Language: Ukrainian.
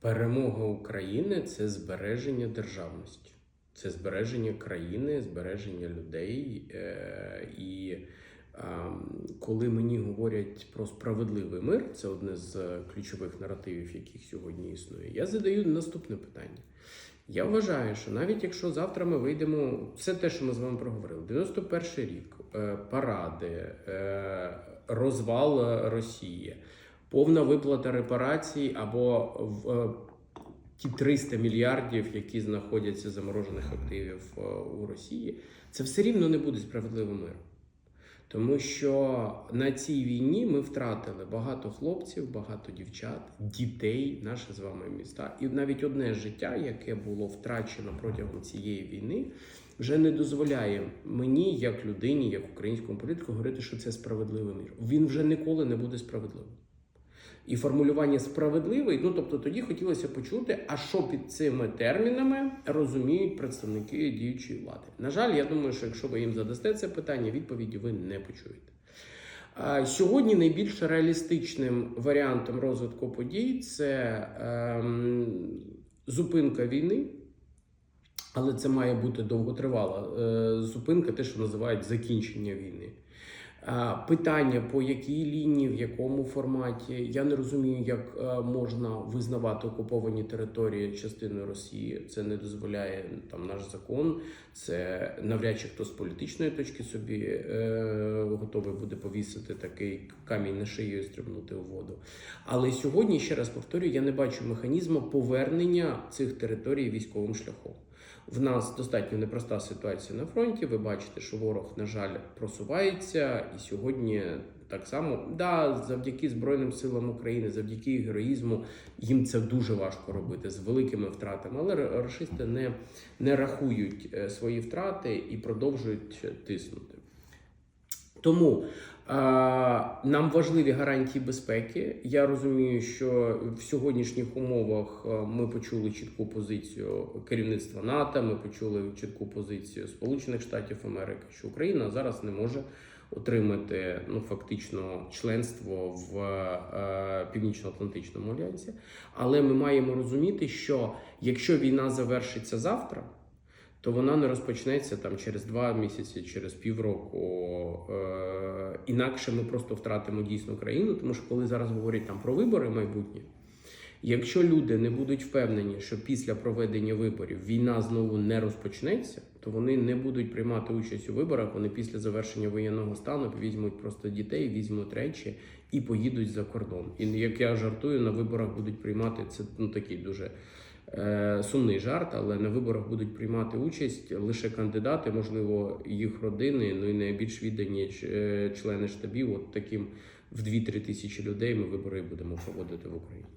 Перемога України це збереження державності, це збереження країни, збереження людей. Е, і е, коли мені говорять про справедливий мир, це одне з ключових наративів, яких сьогодні існує, я задаю наступне питання. Я вважаю, що навіть якщо завтра ми вийдемо, все те, що ми з вами проговорили, 91 рік, е, паради, розвал Росії, повна виплата репарацій або в е, ті 300 мільярдів, які знаходяться заморожених активів е, у Росії, це все рівно не буде справедливим миром. Тому що на цій війні ми втратили багато хлопців, багато дівчат, дітей, наші з вами міста. І навіть одне життя, яке було втрачено протягом цієї війни, вже не дозволяє мені, як людині, як українському політику, говорити, що це справедливий мир. Він вже ніколи не буде справедливим. І формулювання справедливий, ну тобто тоді хотілося почути, а що під цими термінами розуміють представники діючої влади. На жаль, я думаю, що якщо ви їм задасте це питання, відповіді ви не почуєте. Сьогодні найбільш реалістичним варіантом розвитку подій це ем, зупинка війни, але це має бути довготривала е, зупинка, те, що називають закінчення війни. Питання по якій лінії, в якому форматі, я не розумію, як е, можна визнавати окуповані території частиною Росії. Це не дозволяє там наш закон. Це навряд чи хто з політичної точки собі е, готовий буде повісити такий камінь на шию і стрибнути у воду. Але сьогодні, ще раз повторюю, я не бачу механізму повернення цих територій військовим шляхом. В нас достатньо непроста ситуація на фронті. Ви бачите, що ворог, на жаль, просувається, і сьогодні так само, да, завдяки Збройним силам України, завдяки героїзму, їм це дуже важко робити з великими втратами. Але рашисти не, не рахують е, свої втрати і продовжують тиснути. Тому нам важливі гарантії безпеки. Я розумію, що в сьогоднішніх умовах е, ми почули чітку позицію керівництва НАТО. Ми почули чітку позицію Сполучених Штатів Америки, що Україна зараз не може отримати ну фактично членство в е, Північно-Атлантичному альянсі. Але ми маємо розуміти, що якщо війна завершиться завтра то вона не розпочнеться там через два місяці, через півроку. Інакше ми просто втратимо дійсно країну, тому що коли зараз говорять там про вибори майбутнє, якщо люди не будуть впевнені, що після проведення виборів війна знову не розпочнеться, то вони не будуть приймати участь у виборах. Вони після завершення воєнного стану візьмуть просто дітей, візьмуть речі і поїдуть за кордон. І як я жартую, на виборах будуть приймати це ну такий дуже. Е, Сумний жарт, але на виборах будуть приймати участь лише кандидати, можливо, їх родини, ну і найбільш віддані е, члени штабів. От таким в 2-3 тисячі людей ми вибори будемо проводити в Україні.